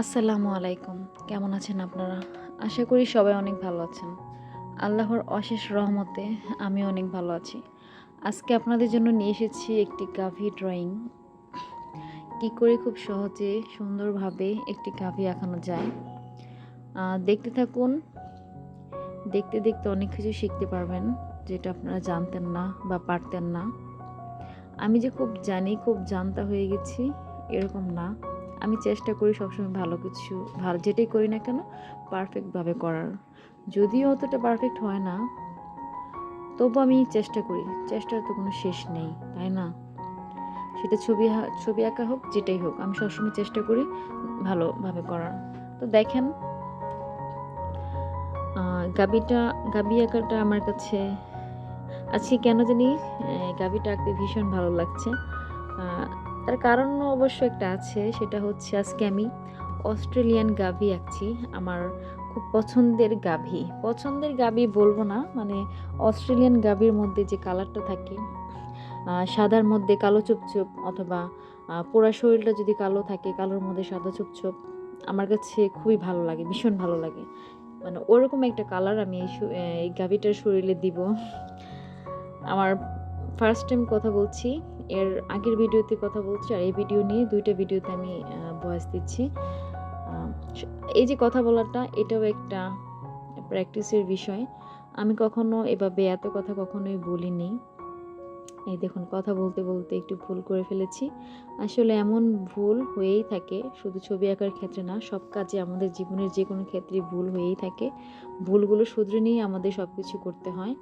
আসসালামু আলাইকুম। কেমন আছেন আপনারা? আশা করি সবাই অনেক ভালো আছেন। আল্লাহর অশেষ রহমতে আমি অনেক ভালো আছি। আজকে আপনাদের জন্য নিয়ে এসেছি একটি গাভি ড্রয়িং কি করে খুব সহজে, সুন্দরভাবে একটি গাভি আঁকানো যায়। দেখতে থাকুন। দেখতে দেখতে অনেক কিছু শিখতে পারবেন, যেটা আপনারা জানতেন না বা পারতেন না। আমি যে খুব জানি, খুব জানতা হয়ে গেছি, এরকম না। আমি চেষ্টা করি সবসময় ভালো কিছু, ভালো যেটাই করি না কেন পারফেক্টভাবে করার। যদিও অতটা পারফেক্ট হয় না, তবু আমি চেষ্টা করি। চেষ্টার তো কোনো শেষ নেই, তাই না? সেটা ছবি ছবি আঁকা হোক, যেটাই হোক, আমি সবসময় চেষ্টা করি ভালোভাবে করার। তো দেখেন গাবিটা, গাবি আঁকাটা আমার কাছে আজকে কেন জানি গাবিটা আঁকতে ভীষণ ভালো লাগছে। তার কারণ অবশ্য একটা আছে, সেটা হচ্ছে আজকে আমি অস্ট্রেলিয়ান গাভি আঁকছি, আমার খুব পছন্দের গাভি। পছন্দের গাভি বলব না মানে অস্ট্রেলিয়ান গাভির মধ্যে যে কালারটা থাকে সাদার মধ্যে কালো চুপচুপ অথবা পোড়া শরীরটা যদি কালো থাকে, কালোর মধ্যে সাদা চুপচুপ, আমার কাছে খুবই ভালো লাগে, ভীষণ ভালো লাগে। মানে ওরকম একটা কালার আমি এই এই গাভিটার শরীরে দিব। আমার ফার্স্ট টাইম কথা বলছি, এর আগের ভিডিওতে কথা বলছি, আর এই ভিডিও নিয়ে দুইটা ভিডিওতে আমি ভয়েস দিচ্ছি। এই যে কথা বলাটা, এটাও একটা প্র্যাকটিসের বিষয়। আমি কখনো এভাবে এত কথা কখনোই বলিনি। এই দেখুন, কথা বলতে বলতে একটু ভুল করে ফেলেছি। আসলে এমন ভুল হয়েই থাকে, শুধু ছবি আঁকার ক্ষেত্রে না, সব কাজে আমাদের জীবনের যে কোনো ক্ষেত্রে ভুল হয়েই থাকে। ভুলগুলো শুধরে নিয়ে আমাদের সব কিছু করতে হয়।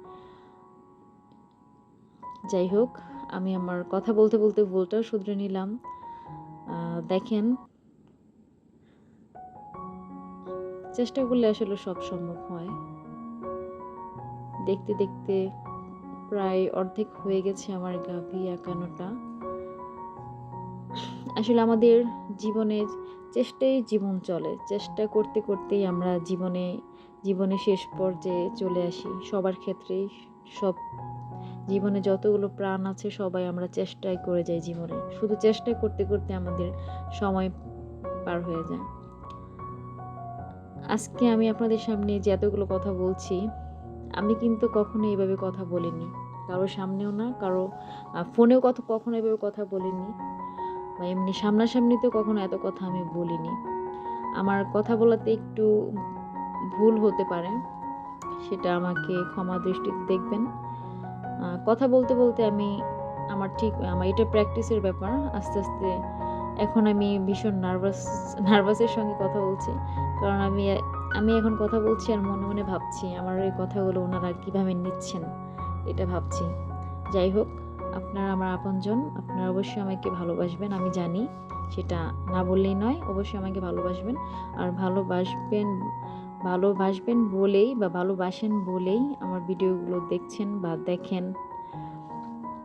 যাই হোক, আমি আমার কথা বলতে বলতে ভুলটাও শুধরে নিলাম। দেখেন, চেষ্টা করলে আসলে সব সম্ভব হয়। দেখতে দেখতে প্রায় অর্ধেক হয়ে গেছে আমার গাভী আঁকানোটা। আসলে আমাদের জীবনের চেষ্টাই জীবন চলে। চেষ্টা করতে করতেই আমরা জীবনে জীবনে শেষ পর্যায়ে চলে আসি। সবার ক্ষেত্রেই সব জীবনে যতগুলো প্রাণ আছে, সবাই আমরা চেষ্টাই করে যাই জীবনে। শুধু চেষ্টা করতে করতে আমাদের সময় পার হয়ে যায়। আজকে আমি আপনাদের সামনে যে এতগুলো কথা বলছি, আমি কিন্তু কখনো এইভাবে কথা বলিনি। কারও সামনেও না, কারও ফোনেও কত, কখনো এভাবে কথা বলিনি। বা এমনি সামনাসামনিতেও কখনো এত কথা আমি বলিনি। আমার কথা বলাতে একটু ভুল হতে পারে, সেটা আমাকে ক্ষমা দৃষ্টিতে দেখবেন। কথা বলতে বলতে আমি আমার ঠিক, আমার এটা প্র্যাকটিসের ব্যাপার, আস্তে আস্তে এখন আমি ভীষণ নার্ভাস নার্ভাসের সঙ্গে কথা বলছি। কারণ আমি আমি এখন কথা বলছি আর মনে মনে ভাবছি, আমার এই কথাগুলো ওনারা কীভাবে নিচ্ছেন এটা ভাবছি। যাই হোক, আপনারা আমার আপনজন, আপনারা অবশ্যই আমাকে ভালোবাসবেন, আমি জানি সেটা না বললেই নয়, অবশ্যই আমাকে ভালোবাসবেন। আর ভালোবাসবেন ভালোবাসবেন বলেই বা ভালোবাসেন বলেই আমার ভিডিওগুলো দেখছেন বা দেখেন।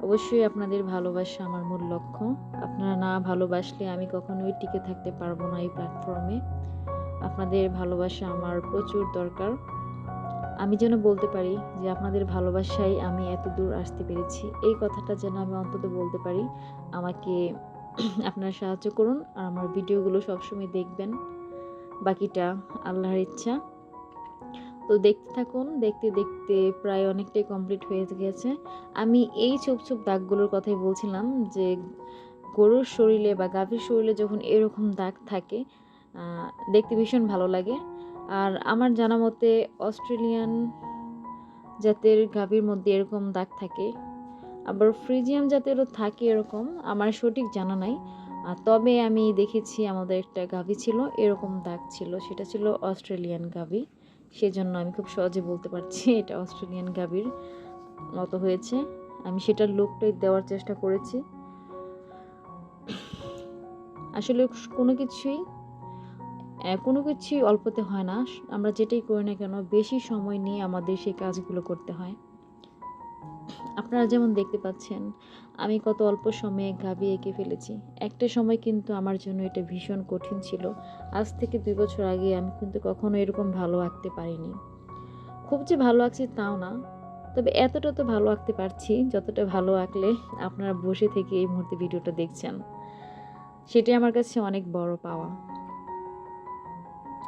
অবশ্যই আপনাদের ভালোবাসা আমার মূল লক্ষ্য। আপনারা না ভালোবাসলে আমি কখনোই টিকে থাকতে পারব না এই প্ল্যাটফর্মে আপনাদের ভালোবাসা আমার প্রচুর দরকার। আমি যেন বলতে পারি যে আপনাদের ভালোবাসায় আমি এত দূর আসতে পেরেছি। এই কথাটা যেন আমি অন্তত বলতে পারি। আমাকে আপনারা সাহায্য করুন আর আমার ভিডিওগুলো সবসময় দেখবেন। বাকিটা আল্লাহর ইচ্ছা। তো দেখতে থাকুন, দেখতে দেখতে প্রায় অনেকটাই কমপ্লিট হয়ে গেছে। আমি এই ছোপ ছোপ দাগগুলোর কথাই বলছিলাম যে, গরুর শরীরে বা গাভীর শরীরে যখন এরকম দাগ থাকে দেখতে ভীষণ ভালো লাগে। আর আমার জানা মতে অস্ট্রেলিয়ান জাতের গাভীর মধ্যে এরকম দাগ থাকে। আবার ফ্রিজিয়াম জাতেরও থাকে এরকম, আমার সঠিক জানা নাই। তবে আমি দেখেছি আমাদের একটা গাভী ছিল, এরকম দাগ ছিল। সেটা ছিল অস্ট্রেলিয়ান গাভী। সেজন্য আমি খুব সহজে বলতে পারছি এটা অস্ট্রেলিয়ান গাভীর মতো হয়েছে। আমি সেটার লুকটাই দেওয়ার চেষ্টা করেছি। আসলে কোনো কিছুই কোনো কিছুই অল্পতে হয় না। আমরা যেটাই করি না কেন, বেশি সময় নিয়ে আমাদের সেই কাজগুলো করতে হয়। আপনারা যেমন দেখতে পাচ্ছেন, আমি কত অল্প সময়ে গাবি এঁকে ফেলেছি। একটা সময় কিন্তু আমার জন্য এটা ভীষণ কঠিন ছিল। আজ থেকে দুই বছর আগে আমি কিন্তু কখনো এরকম ভালো আঁকতে পারিনি। খুব যে ভালো আঁকছি তাও না, তবে এতটা তো ভালো আঁকতে পারছি যতটা ভালো আঁকলে আপনারা বসে থেকে এই মুহূর্তে ভিডিওটা দেখছেন। সেটাই আমার কাছে অনেক বড় পাওয়া।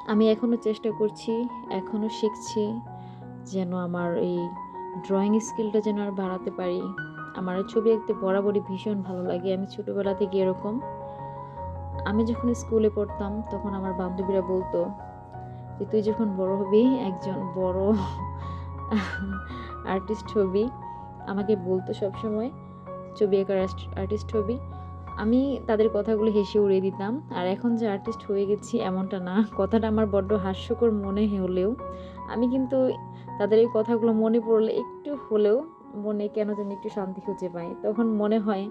আমি এখনও চেষ্টা করছি এখনও শিখছি যেন আমার এই ড্রয়িং স্কিলটা যেন আর বাড়াতে পারি। আমার ছবি আঁকতে বরাবরই ভীষণ ভালো লাগে। আমি ছোটোবেলা থেকে এরকম। আমি যখন স্কুলে পড়তাম, তখন আমার বান্ধবীরা বলতো যে, তুই যখন বড় হবি, একজন বড় আর্টিস্ট হবি। আমাকে বলতো সবসময়, ছবি আঁকার আর্টিস্ট হবি। আমি তাদের কথাগুলো হেসে উড়িয়ে দিতাম। আর এখন যে আর্টিস্ট হয়ে গেছি এমনটা না। কথাটা আমার বড্ড হাস্যকর মনে হলেও, আমি কিন্তু তাদের এই কথাগুলো মনে পড়লে একটু হলেও মনে কেন যেন একটু শান্তি খুঁজে পাই। তখন মনে হয়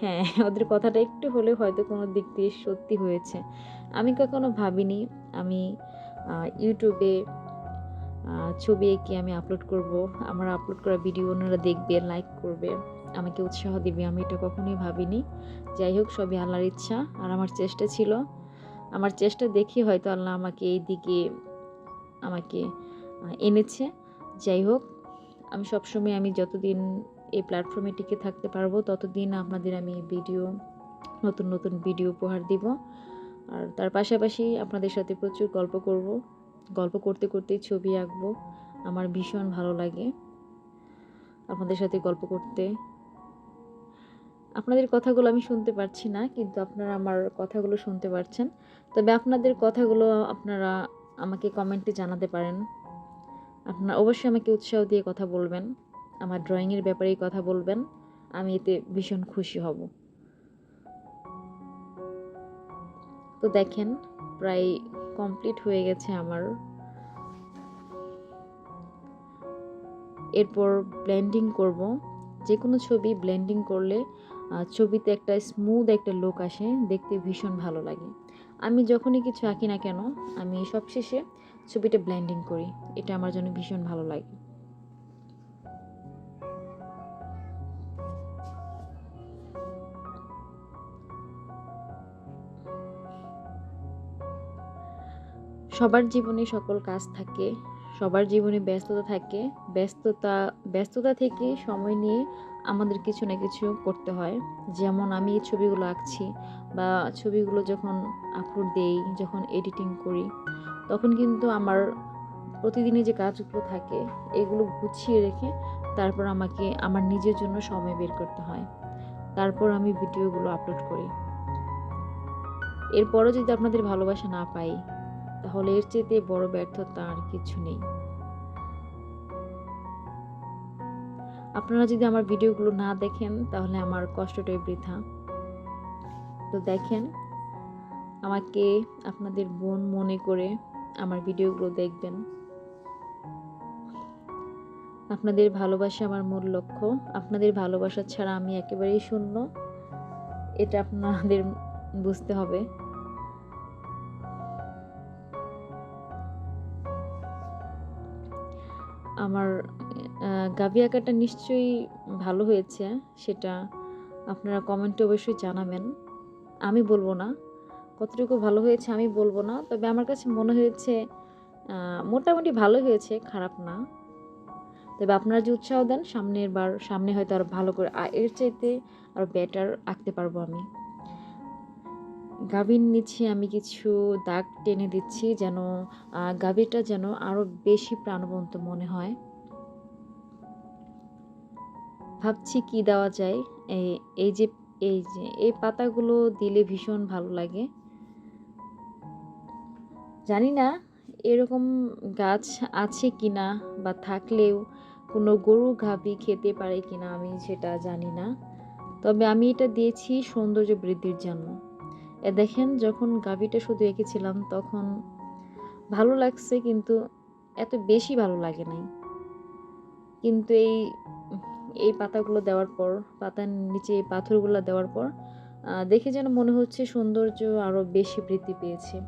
হ্যাঁ ওদের কথাটা একটু হলেও হয়তো কোনো দিক দিয়ে সত্যি হয়েছে। আমি কখনো ভাবিনি, আমি ইউটিউবে ছবি এঁকে আমি আপলোড করব। আমার আপলোড করা ভিডিও ওনারা দেখবে লাইক করবে। আমাকে উৎসাহ দিবে, আমি এটা কখনোই ভাবিনি। যাই হোক, সবই আল্লাহর ইচ্ছা। আর আমার চেষ্টা ছিল, আমার চেষ্টা দেখি হয়তো আল্লাহ আমাকে এই দিকে, আমাকে এনেছে। যাই হোক, আমি সবসময় আমি যতদিন এই প্ল্যাটফর্মে টিকে থাকতে পারব, ততদিন আপনাদের আমি ভিডিও নতুন নতুন ভিডিও উপহার দিব। আর তার পাশাপাশি আপনাদের সাথে প্রচুর গল্প করব। গল্প করতে করতে ছবি আঁকবো। আমার ভীষণ ভালো লাগে আপনাদের সাথে গল্প করতে। আপনাদের কথাগুলো আমি শুনতে পারছি না, কিন্তু আপনারা আমার কথাগুলো শুনতে পারছেন। তবে আপনাদের কথাগুলো আপনারা আমাকে কমেন্টে জানাতে পারেন। আপনারা অবশ্যই আমাকে উৎসাহ দিয়ে কথা বলবেন। আমার ড্রয়িংয়ের ব্যাপারেই কথা বলবেন। আমি এতে ভীষণ খুশি হব। তো দেখেন, প্রায় কমপ্লিট হয়ে গেছে আমার। এরপর ব্লেন্ডিং করব। যে কোনো ছবি ব্লেন্ডিং করলে ছবিতে একটা স্মুথ একটা লুক আসে, দেখতে ভীষণ ভালো লাগে। আমি যখনই কিছু আঁকি না কেন, আমি সবশেষে ছবিটা ব্লেন্ডিং করি। এটা আমার জন্য ভীষণ ভালো লাগে। সবার জীবনে সকল কাজ থাকে, সবার জীবনে ব্যস্ততা থাকে, ব্যস্ততা ব্যস্ততা থেকে সময় নিয়ে আমাদের কিছু না কিছু করতে হয়। যেমন আমি এই ছবিগুলো আঁকছি বা ছবিগুলো যখন আপলোড দেই, যখন এডিটিং করি, তখন কিন্তু আমার প্রতিদিনই যে কাজগুলো থাকে, এগুলো গুছিয়ে রেখে তারপর আমাকে, আমার নিজের জন্য সময় বের করতে হয়। তারপর আমি ভিডিওগুলো আপলোড করি। এরপরও যদি আপনাদের ভালোবাসা না পাই তাহলে এর চেয়ে বড় ব্যর্থতা আর কিছু নেই। আপনারা যদি আমার ভিডিওগুলো না দেখেন, তাহলে আমার কষ্টটাই বৃথা। তো দেখেন, আমাকে আপনাদের বোন মনে করে আমার ভিডিওগুলো দেখবেন। আপনাদের ভালোবাসা আমার মূল লক্ষ্য। আপনাদের ভালোবাসা ছাড়া আমি একেবারেই শূন্য। এটা আপনাদের বুঝতে হবে। আমার গাভি আঁকাটা নিশ্চয়ই ভালো হয়েছে, সেটা আপনারা কমেন্টে অবশ্যই জানাবেন। আমি বলব না। কতটুকু ভালো হয়েছে আমি বলব না। তবে আমার কাছে মনে হয়েছে মোটামুটি ভালো হয়েছে, খারাপ না। তবে আপনারা যে উৎসাহ দেন, সামনের বার, সামনে হয়তো আরও ভালো করে এর চাইতে আরও বেটার আঁকতে পারব আমি। গাভীর নিচে আমি কিছু দাগ টেনে দিচ্ছি যেন গাভীরটা যেন আরও বেশি প্রাণবন্ত মনে হয়। ভাবছি কি দেওয়া যায়? এই এই যে এই যে, এই পাতাগুলো দিলে ভীষণ ভালো লাগে। জানি না এরকম গাছ আছে কি না বা থাকলেও কোনো গরু গাভী খেতে পারে কিনা আমি সেটা জানি না। তবে আমি এটা দিয়েছি সৌন্দর্য বৃদ্ধির জন্য। এ দেখেন, যখন গাভীটা শুধু এঁকেছিলাম, তখন ভালো লাগছে, কিন্তু এত বেশি ভালো লাগে নাই। কিন্তু এই এই পাতাগুলো দেওয়ার পর, পাতার নিচে এই পাথরগুলো দেওয়ার পর দেখে যেন মনে হচ্ছে সৌন্দর্য আরও বেশি বৃদ্ধি পেয়েছে।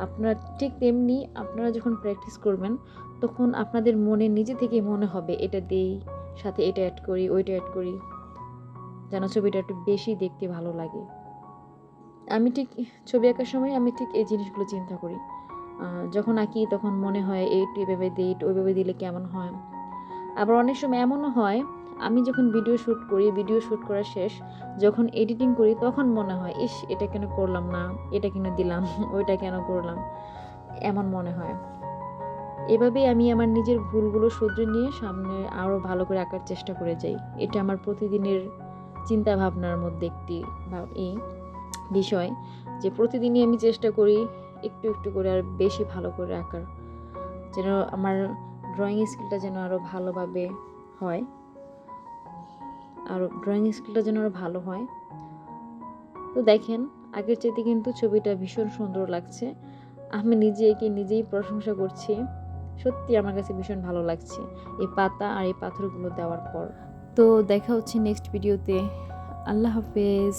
আপনার ঠিক তেমনি আপনারা যখন প্র্যাকটিস করবেন, তখন আপনাদের মনে নিজে থেকে মনে হবে, এটা দেই, সাথে এটা অ্যাড করি, ওইটা অ্যাড করি। যেন ছবিটা একটু বেশি দেখতে ভালো লাগে। আমি ঠিক, ছবি আঁকার সময় আমি ঠিক এই জিনিসগুলো চিন্তা করি। যখন আঁকি তখন মনে হয় এইটু এভাবে দিই ওইভাবে দিলে কেমন হয়? আবার অনেক সময় এমনও হয়, আমি যখন ভিডিও শ্যুট করি, ভিডিও শ্যুট করা শেষ, যখন এডিটিং করি তখন মনে হয়, ইস, এটা কেন করলাম না? এটা কেন দিলাম? ওইটা কেন করলাম? এমন মনে হয়। এভাবেই আমি আমার নিজের ভুলগুলো শুধরে নিয়ে সামনে আরও ভালো করে আঁকার চেষ্টা করে যাই। এটা আমার প্রতিদিনের চিন্তা ভাবনার মধ্যে একটি ভাব- এই বিষয় যে প্রতিদিনই আমি চেষ্টা করি একটু একটু করে আর বেশি ভালো করে আঁকার যেন আমার ড্রয়িং স্কিলটা যেন আরও ভালোভাবে হয়। আর ড্রয়িং স্কিলটা যেন আরও ভালো হয়। তো দেখেন, আগের চাইতে কিন্তু ছবিটা ভীষণ সুন্দর লাগছে। আমি নিজে একে নিজেই প্রশংসা করছি। সত্যি আমার কাছে ভীষণ ভালো লাগছে এই পাতা আর এই পাথরগুলো দেওয়ার পর। তো দেখা হচ্ছে নেক্সট ভিডিওতে আল্লাহ হাফেজ।